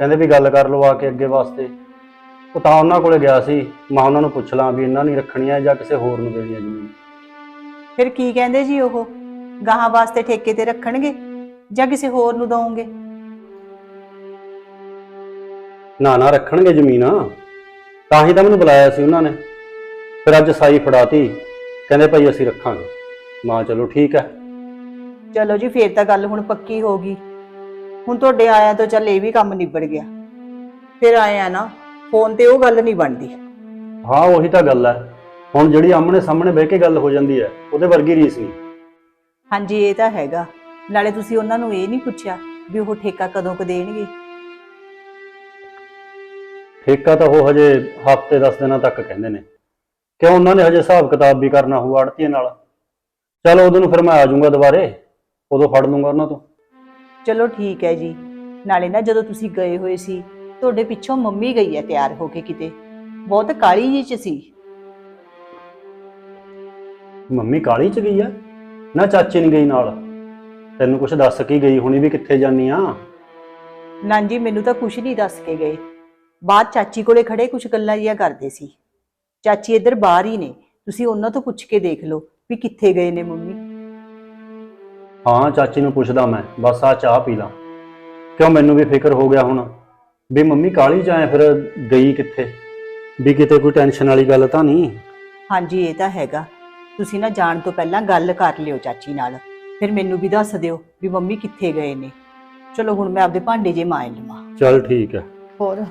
ਕਹਿੰਦੇ ਵੀ ਗੱਲ ਕਰ ਲਓ ਆ ਕੇ ਅੱਗੇ ਵਾਸਤੇ। ਉਹ ਤਾਂ ਉਹਨਾਂ ਕੋਲੇ ਗਿਆ ਸੀ। ਮੈਂ ਉਹਨਾਂ ਨੂੰ ਪੁੱਛ ਲਾਂ ਵੀ ਇਹਨਾਂ ਨਹੀਂ ਰੱਖਣੀਆਂ ਜਾਂ ਕਿਸੇ ਹੋਰ ਨੂੰ ਦੇਣੀਆਂ ਜ਼ਮੀਨ। ਫਿਰ ਕੀ ਕਹਿੰਦੇ ਜੀ ਉਹ? ਗਾਹਾਂ ਵਾਸਤੇ ਠੇਕੇ ਤੇ ਰੱਖਣਗੇ ਜਾਂ ਕਿਸੇ ਹੋਰ ਨੂੰ ਦਵੋਗੇ ਨਾ ਨਾ ਰੱਖਣਗੇ ਜ਼ਮੀਨ। ਤਾਂ ਹੀ ਤਾਂ ਮੈਨੂੰ ਬੁਲਾਇਆ ਸੀ ਉਹਨਾਂ ਨੇ। ਫਿਰ ਅੱਜ ਸਾਈ ਫੜਾਤੀ। ਕਹਿੰਦੇ ਭਾਈ ਅਸੀਂ ਰੱਖਾਂਗੇ। ਮਾਂ ਚਲੋ ਠੀਕ ਹੈ। ਚਲੋ ਜੀ ਫੇਰ ਤਾਂ ਗੱਲ ਹੁਣ ਪੱਕੀ ਹੋ ਗਈ। ਹੁਣ ਤੁਹਾਡੇ ਆਇਆ ਤਾਂ ਚੱਲ ਇਹ ਵੀ ਕੰਮ ਨਿਬੜ ਗਿਆ। ਫਿਰ ਆਇਆ ਨਾ ਫੋਨ ਤੇ ਉਹ ਗੱਲ ਨਹੀਂ ਬਣਦੀ। ਹਾਂ ਉਹੀ ਤਾਂ ਗੱਲ ਹੈ ਹੁਣ ਜਿਹੜੀ ਆਮਣੇ ਸਾਹਮਣੇ ਬਹਿ ਕੇ ਗੱਲ ਹੋ ਜਾਂਦੀ ਹੈ ਉਹਦੇ ਵਰਗੀ ਰੀਸ ਨਹੀਂ। ਹਾਂਜੀ ਇਹ ਤਾਂ ਹੈਗਾ। ਨਾਲੇ ਤੁਸੀਂ ਉਹਨਾਂ ਨੂੰ ਇਹ ਨਹੀਂ ਪੁੱਛਿਆ ਵੀ ਉਹ ਠੇਕਾ ਕਦੋਂ ਕੁ ਦੇਣਗੇ। ਠੇਕਾ ਤਾਂ ਉਹ ਹਜੇ ਹਫ਼ਤੇ 10 ਦਿਨਾਂ ਤੱਕ ਕਹਿੰਦੇ ਨੇ। ਕਿਉਂ ਉਹਨਾਂ ਨੇ ਹਜੇ ਹਿਸਾਬ ਕਿਤਾਬ ਵੀ ਕਰਨਾ ਹੋਊ ਆੜਤੀਏ ਨਾਲ? ਚਲੋ ਉਦੋਂ ਨੂੰ ਫਿਰ ਮੈਂ ਆ ਜਾਊਂਗਾ ਦੁਬਾਰੇ। ਉਦੋਂ ਫੜ ਲੂੰਗਾ ਉਹਨਾਂ ਤੋਂ। ਚਲੋ ਠੀਕ ਹੈ ਜੀ। ਨਾਲੇ ਨਾ ਜਦੋਂ ਤੁਸੀਂ ਗਏ ਹੋਏ ਸੀ ਤੁਹਾਡੇ ਪਿੱਛੋਂ ਮੰਮੀ ਗਈ ਹੈ ਤਿਆਰ ਹੋ ਕੇ ਕਿਤੇ। ਬਹੁਤ ਕਾਲੀ ਜੀ ਚ ਸੀ। ਮੰਮੀ ਕਾਲੀ ਚ ਗਈ ਆ? ਨਾ ਚਾਚੀ ਨਹੀਂ ਗਈ ਨਾਲ। ਤੈਨੂੰ ਕੁਝ ਦੱਸ ਕੇ ਗਈ ਹੁਣੀ ਵੀ ਕਿੱਥੇ ਜਾਨੀ ਆ? ਨਾਂ ਜੀ ਮੈਨੂੰ ਤਾਂ ਕੁਛ ਨਹੀਂ ਦੱਸ ਕੇ ਗਏ। ਬਾਅਦ ਚਾਚੀ ਕੋਲੇ ਖੜੇ ਕੁਛ ਗੱਲਾਂ ਜਿਹੀਆਂ ਕਰਦੇ ਸੀ। ਚਾਚੀ ਇੱਧਰ ਬਾਹਰ ਹੀ ਨੇ। ਤੁਸੀਂ ਉਹਨਾਂ ਤੋਂ ਪੁੱਛ ਕੇ ਦੇਖ ਲਓ ਵੀ ਕਿੱਥੇ ਗਏ ਨੇ ਮੰਮੀ। ਹਾਂ ਚਾਚੀ ਨੂੰ ਪੁੱਛਦਾ ਮੈਂ ਬਸ ਆ ਚਾਹ ਪੀ ਲਾਂ। ਕਿਉਂ ਮੈਨੂੰ ਵੀ ਫਿਕਰ ਹੋ ਗਿਆ ਹੁਣ? ਵੀ ਮੰਮੀ ਕਾਲੀ ਆਏ ਫਿਰ ਗਈ ਕਿੱਥੇ? ਵੀ ਕਿਤੇ ਕੋਈ ਟੈਨਸ਼ਨ ਵਾਲੀ ਗੱਲ ਤਾਂ ਨਹੀਂ? ਹਾਂਜੀ ਇਹ ਤਾਂ ਹੈਗਾ। ਤੁਸੀਂ ਨਾ ਜਾਣ ਤੋਂ ਪਹਿਲਾਂ ਗੱਲ ਕਰ ਲਿਓ ਚਾਚੀ ਨਾਲ। ਫਿਰ ਮੈਨੂੰ ਵੀ ਦੱਸ ਦਿਓ ਵੀ ਮੰਮੀ ਕਿੱਥੇ ਗਏ ਨੇ। ਚਲੋ ਹੁਣ ਮੈਂ ਆਪਦੇ ਭਾਂਡੇ ਜੇ ਮਾਂਜ ਲਵਾਂ। ਚਲ ਠੀਕ ਹੈ। ਹੋਰ?